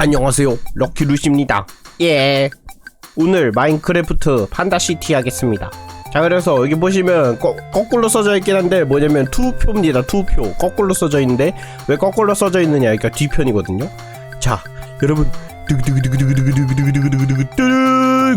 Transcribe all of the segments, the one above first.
안녕하세요. 럭키루시입니다. 예. 오늘 마인크래프트 판다시티 하겠습니다. 자 그래서 여기 보시면 거, 꾸로 써져 있긴 한데 뭐냐면 투표입니다. 투표. 거꾸로 써져 있는데 왜 거꾸로 써져 있느냐? 그러니까 뒤편이거든요. 자 여러분.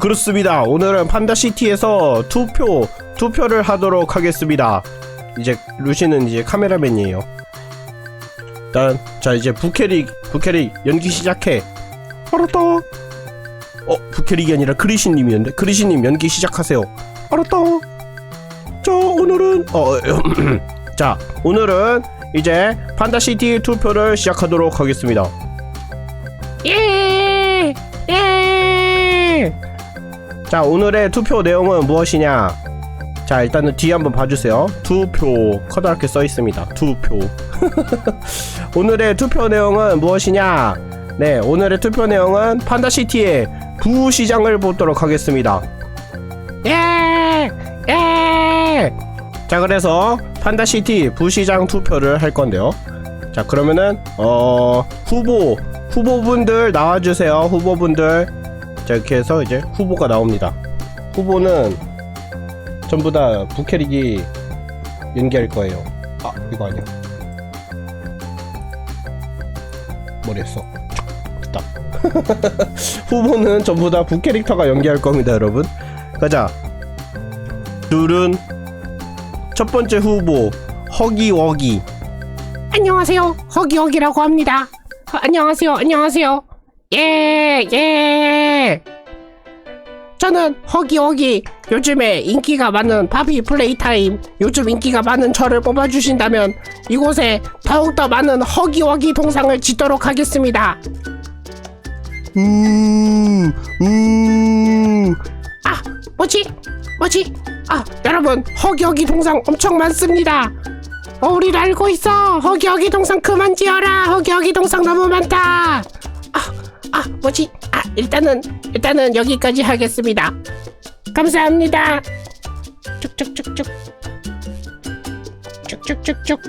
그렇습니다 오늘은 판다시티에서 투표 투표를 하도록 하겠습니다 이제 루시는 이제 카메라맨이에요 일단 자 이제 부캐릭 부캐릭 연기 시작해. 알았다. 어 부캐릭이 아니라 크리시님이었는데 크리시님 연기 시작하세요. 알았다. 자 오늘은 어자 오늘은 이제 판다시티 투표를 시작하도록 하겠습니다. 예! 예! 자 오늘의 투표 내용은 무엇이냐 자 일단은 뒤에 한번 봐주세요 투표 커다랗게 써 있습니다 투표 오늘의 투표 내용은 무엇이냐? 네, 오늘의 투표 내용은 판다시티의 부시장을 보도록 하겠습니다. 예! 예! 자, 그래서 판다시티 부시장 투표를 할 건데요. 자, 그러면은 어 후보 후보분들 나와 주세요. 후보분들. 자, 이렇게 해서 이제 후보가 나옵니다. 후보는 전부 다 부캐릭이 연기할 거예요. 아, 이거 아니야. 머리했어. 됐다. 후보는 전부 다 부캐릭터가 연기할 겁니다, 여러분. 가자. 둘은 첫 번째 후보 허기워기. 안녕하세요. 허기허기라고 합니다. 어, 안녕하세요. 안녕하세요. 예, 예. 저는 허기허기. 요즘에 인기가 많은 바비 플레이타임. 요즘 인기가 많은 저를 뽑아주신다면 이곳에 더욱더 많은 허기허기 동상을 짓도록 하겠습니다. 우, 우. 아, 뭐지? 뭐지? 아, 여러분, 허기허기 동상 엄청 많습니다. 어, 우리를 알고 있어. 허기허기 동상 그만 지어라. 허기허기 동상 너무 많다. 아, 아, 뭐지? 아, 일단은, 일단은 여기까지 하겠습니다. 감사합니다. 쭉쭉쭉쭉. 쭉쭉쭉쭉.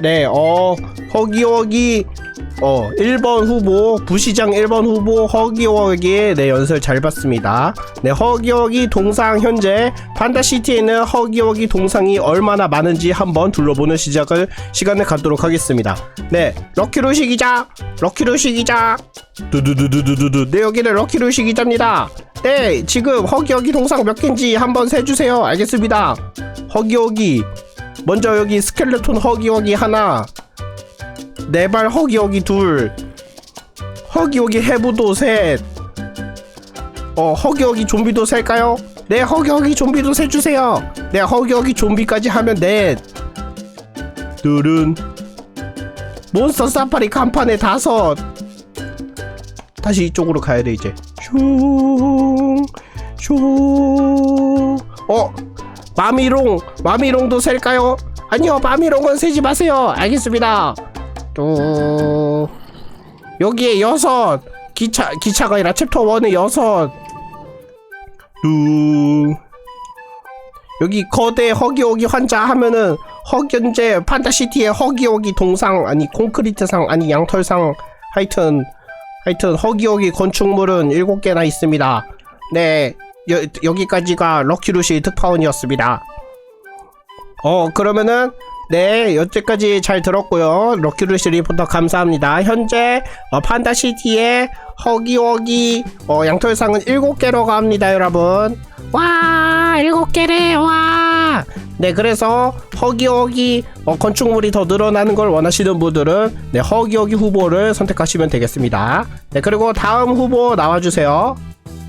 네, 어, 허기워기, 어, 1번 후보, 부시장 1번 후보, 허기워기의 네, 연설 잘 봤습니다. 네, 허기워기 동상 현재 판다시티에는 허기워기 동상이 얼마나 많은지 한번 둘러보는 시작을, 시간을 갖도록 하겠습니다. 네, 럭키루시 기자, 럭키루시 기자, 두두두두두두두, 네, 여기는 럭키루시 기자입니다. 네, 지금 허기워기 동상 몇 개인지 한번 세주세요. 알겠습니다. 허기워기, 먼저 여기 스켈레톤 허기허기 하나 네발 허기허기 둘. 허기허기 해부도 셋어 허기허기 좀비도 셀까요? 네 허기허기 좀비도 세주세요. 네 허기허기 좀비까지 하면 넷. 둘은 몬스터 사파리 간판에 다섯. 다시 이쪽으로 가야 돼 이제. 슝슝어 마미롱 마미롱도 셀까요? 아니요 마미롱은 세지 마세요. 알겠습니다 또 여기에 여섯 기차 기차가 아니라 챕터 1에 여섯. 뚱 여기 거대 허기허기 환자 하면은 허견제 판타시티의 허기허기 동상 아니 콘크리트상 아니 양털상. 하여튼 하여튼 허기허기 건축물은 일곱 개나 있습니다. 네 여, 여기까지가 럭키루시 특파원이었습니다. 어 그러면은 네 여태까지 잘 들었고요. 럭키루시 리포터 감사합니다. 현재 어, 판다시티의 허기허기 어, 양털상은 7개로 갑니다 여러분. 와, 일곱 개래, 와. 네 그래서 허기허기 어, 건축물이 더 늘어나는 걸 원하시는 분들은 네 허기허기 후보를 선택하시면 되겠습니다. 네 그리고 다음 후보 나와주세요.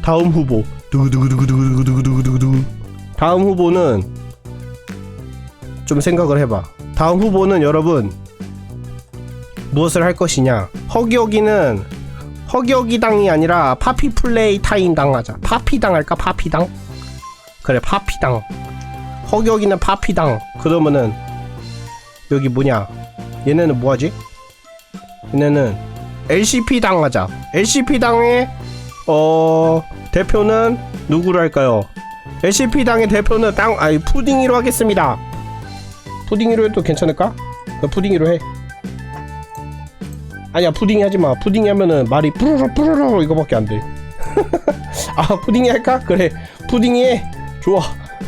다음 후보 두구두구두구두구두구두구두구 다음 후보는 좀 생각을 해봐. 다음 후보는 여러분 무엇을 할 것이냐? 허기허기는 허기허기당이 아니라 파피플레이 타임 당하자. 파피당 할까? 파피당? 그래 파피당. 허기허기는 파피당. 그러면은 여기 뭐냐? 얘네는 뭐하지? 얘네는 LCP 당 하자. LCP 당의 어 대표는 누구로 할까요? LCP 당의 대표는 땅 아니 푸딩이로 하겠습니다. 푸딩이로 해도 괜찮을까? 그 푸딩이로 해. 아니야 푸딩이 하지마. 푸딩이 하면은 말이 뿌르르 뿌르르 이거밖에 안돼 아 푸딩이 할까? 그래. 푸딩이 해. 좋아.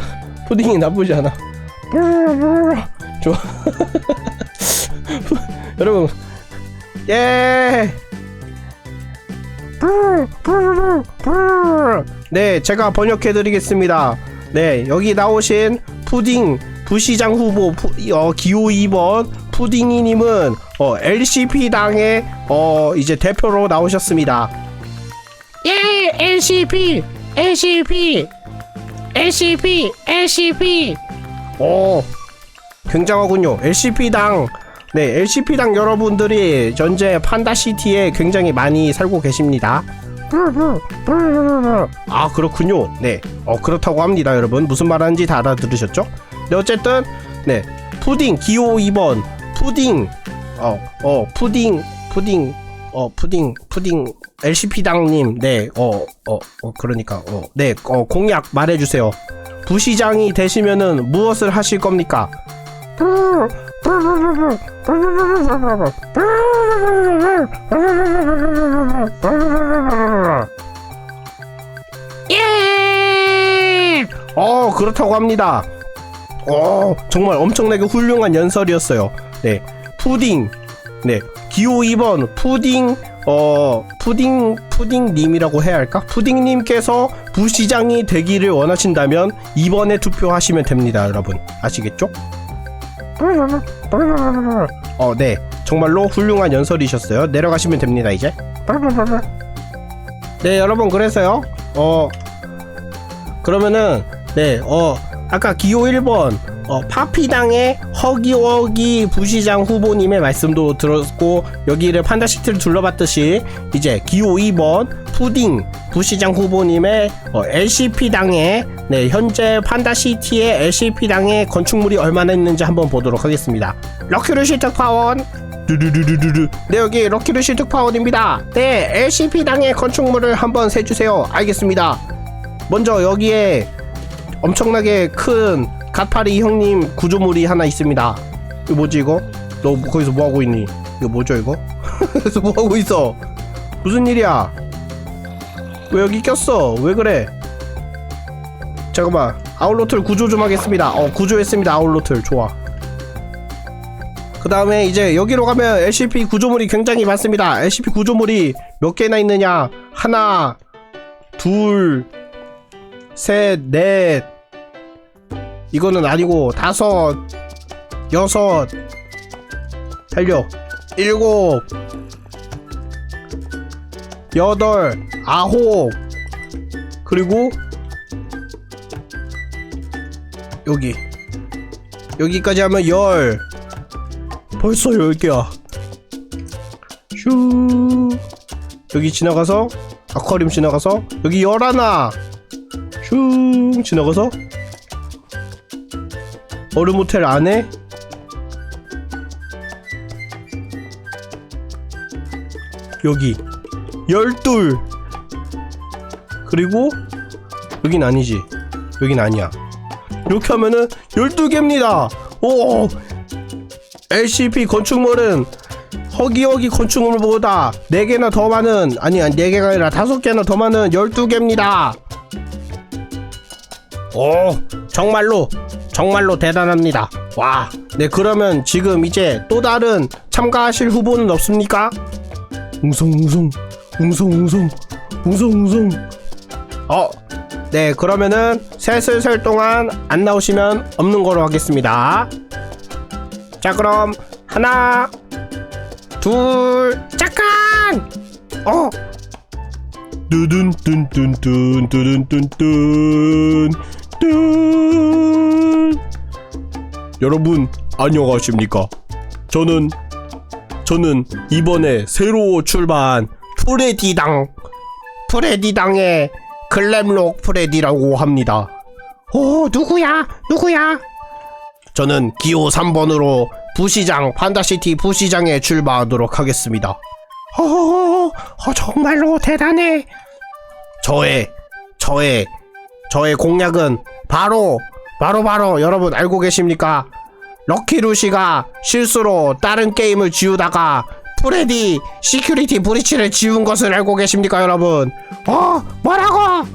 푸딩이 나쁘지 않아. 뿌르르 뿌르르. 좋아. 여러분. 예. 네, 제가 번역해 드리겠습니다. 네, 여기 나오신 푸딩 부시장 후보 푸, 어, 기호 2번 푸딩이님은 어, LCP 당의 어, 이제 대표로 나오셨습니다. 예, LCP, LCP, LCP, LCP. 어, 굉장하군요. LCP 당 네, LCP 당 여러분들이 현재 판다시티에 굉장히 많이 살고 계십니다. 아 그렇군요. 네, 어 그렇다고 합니다, 여러분. 무슨 말하는지 다 알아들으셨죠? 네, 어쨌든 네 푸딩 기호 2번 푸딩 어어 푸딩 푸딩 어 푸딩 푸딩 LCP 당님 네어어 어, 어, 그러니까 어네 어 공약 말해주세요. 부시장이 되시면은 무엇을 하실 겁니까? 예. 어 그렇다고 합니다. 어 정말 엄청나게 훌륭한 연설이었어요. 네 푸딩 네 기호 2번 푸딩 어 푸딩 푸딩님이라고 해야 할까? 푸딩님께서 부시장이 되기를 원하신다면 2번에 투표하시면 됩니다, 여러분 아시겠죠? 어 네 정말로 훌륭한 연설이셨어요. 내려가시면 됩니다 이제. 네 여러분 그래서요 어 그러면은 네 어 아까 기호 1번 어 파피당의 허기허기 부시장 후보님의 말씀도 들었고 여기를 판다시티를 둘러봤듯이 이제 기호 2번 푸딩 부시장 후보님의 어, LCP 당의 네 현재 판다시티의 LCP 당의 건축물이 얼마나 있는지 한번 보도록 하겠습니다. 럭키루시 특파원 두두두두두두. 네 여기 럭키루시 특파원입니다. 네 LCP 당의 건축물을 한번 세주세요. 알겠습니다. 먼저 여기에 엄청나게 큰 갓파리 형님 구조물이 하나 있습니다. 이거 뭐지 이거? 너 거기서 뭐 하고 있니? 이거 뭐죠 이거? 그래서 뭐 하고 있어? 무슨 일이야? 왜 여기 꼈어? 왜 그래? 잠깐만 아울로틀 구조 좀 하겠습니다. 어 구조했습니다 아울로틀 좋아. 그 다음에 이제 여기로 가면 LCP 구조물이 굉장히 많습니다. LCP 구조물이 몇 개나 있느냐? 하나, 둘, 셋, 넷. 이거는 아니고 다섯, 여섯, 달려. 일곱, 여덟, 아홉. 그리고 여기 여기까지 하면 열. 벌써 열 개야. 슈. 여기 지나가서 아쿠아리움 지나가서 여기 열 하나. 슝 지나가서 얼음 호텔 안에 여기 열둘. 그리고 여긴 아니지. 여긴 아니야. 이렇게 하면은 12개입니다. 오! LCP 건축물은 허기허기 건축물보다 4개나 더 많은 아니 아니 4개가 아니라 5개나 더 많은 12개입니다. 오! 정말로 정말로 대단합니다 와 네 그러면 지금 이제 또 다른 참가하실 후보는 없습니까? 웅성웅성 웅성웅성 웅성웅성 어, 네 그러면은 셋을 동안 안 나오시면 없는 거로 하겠습니다 자 그럼 하나 둘 잠깐. 어. 뚜둔뚠뚠 뚠 여러분 안녕하십니까 저는 저는 이번에 새로 출발한 프레디당 프레디당의 글램록 프레디라고 합니다 오 누구야? 누구야? 저는 기호 3번으로 부시장 판다시티 부시장에 출마하도록 하겠습니다 오, 어, 정말로 대단해. 저의 저의 저의 공약은 바로 바로 바로 여러분 알고 계십니까? 럭키루시가 실수로 다른 게임을 지우다가 프레디 시큐리티 브리치를 지운 것을 알고 계십니까 여러분? 어 뭐라고?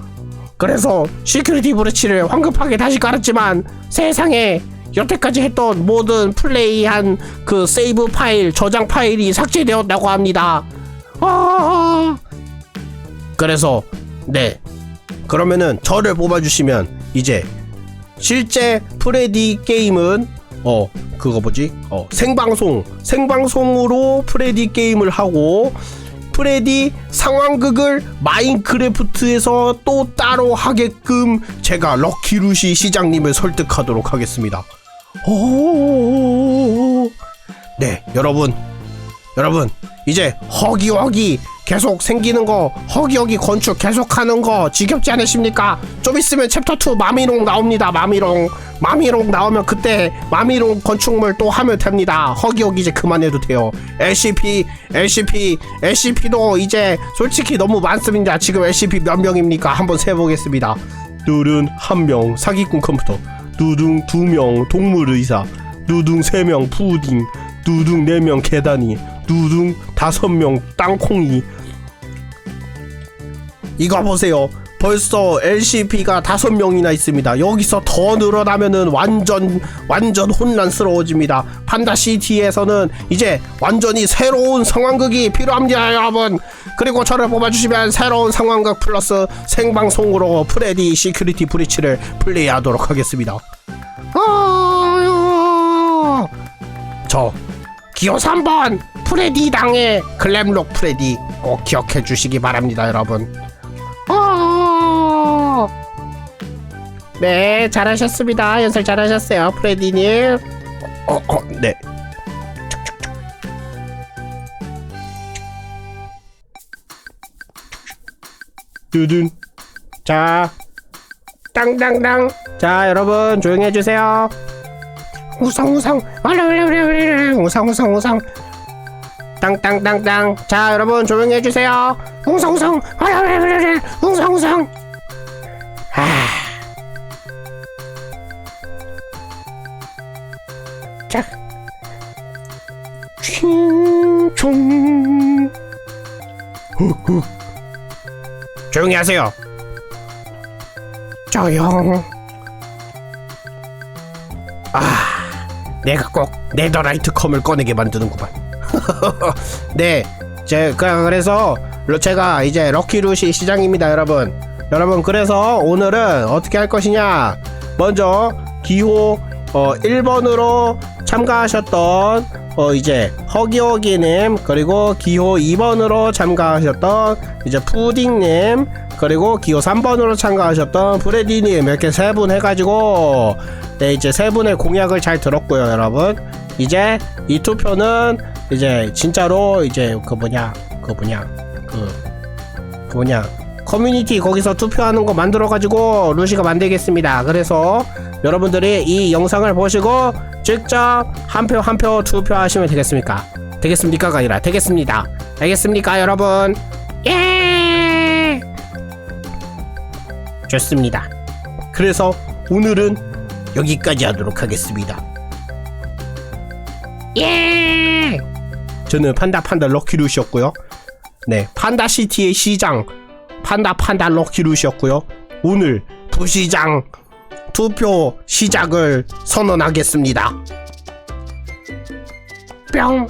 그래서 시큐리티 브리치를 황급하게 다시 깔았지만 세상에 여태까지 했던 모든 플레이한 그 세이브 파일 저장 파일이 삭제되었다고 합니다. 어 그래서 네 그러면은 저를 뽑아주시면 이제 실제 프레디 게임은 어 그거 뭐지? 어 생방송. 생방송으로 프레디 게임을 하고 프레디 상황극을 마인크래프트에서 또 따로 하게끔 제가 럭키루시 시장님을 설득하도록 하겠습니다. 오, 네 여러분 여러분 이제 허기허기 계속 생기는 거 허기허기 건축 계속하는 거 지겹지 않으십니까? 좀 있으면 챕터 2 마미롱 나옵니다 마미롱. 마미롱 나오면 그때 마미롱 건축물 또 하면 됩니다. 허기허기 이제 그만해도 돼요. LCP LCP LCP도 이제 솔직히 너무 많습니다. 지금 LCP 몇 명입니까? 한번 세보겠습니다. 둘은 한명 사기꾼 컴퓨터. 두둥 두 명 동물 의사. 두둥 세 명 푸딩. 두둥 네 명 계단이 두둥 다섯 명 땅콩이. 이거 보세요. 벌써 LCP가 다섯 명이나 있습니다. 여기서 더 늘어나면은 완전 완전 혼란스러워집니다. 판다시티에서는 이제 완전히 새로운 상황극이 필요합니다 여러분. 그리고 저를 뽑아주시면 새로운 상황극 플러스 생방송으로 프레디 시큐리티 브리치를 플레이하도록 하겠습니다. 어, 저 기호 3번 프레디 당의 글램록 프레디. 꼭 기억해 주시기 바랍니다 여러분. 어... 네 잘하셨습니다. 연설 잘하셨어요 프레디님. 어, 어, 네. 두둔. 자. 땅땅땅. 자, 여러분 조용히 해주세요. 우상 우상 알라알라알라 우상 우상 우상 땅땅땅땅. 자, 여러분 조용히 해주세요. 우상우상 알라알라알라 우상우상 자 칭총. 조용히 하세요. 조용 내가 꼭 네더라이트 컴을 꺼내게 만드는구만. 네, 제 그- 그래서 러- 제가 이제 럭키루시 시장입니다, 여러분. 여러분 그래서 오늘은 어떻게 할 것이냐? 먼저 기호 어 1번으로 참가하셨던 어 이제 허기허기님 그리고 기호 2번으로 참가하셨던 이제 푸딩님 그리고 기호 3번으로 참가하셨던 프레디님 이렇게 세 분 해가지고 네 이제 세 분의 공약을 잘 들었고요 여러분 이제 이 투표는 이제 진짜로 이제 그 뭐냐 그 뭐냐 그, 그 뭐냐 커뮤니티 거기서 투표하는 거 만들어 가지고 루시가 만들겠습니다. 그래서 여러분들이 이 영상을 보시고 직접 한 표 한 표 투표하시면 되겠습니까? 되겠습니까가 아니라 되겠습니다. 알겠습니까 여러분? 예! 좋습니다. 그래서 오늘은 여기까지 하도록 하겠습니다. 예. 저는 판다 판다 럭키루시였고요. 네, 판다 시티의 시장 판다 판다 럭키루시였고요. 오늘 부시장 투표 시작을 선언하겠습니다. 뿅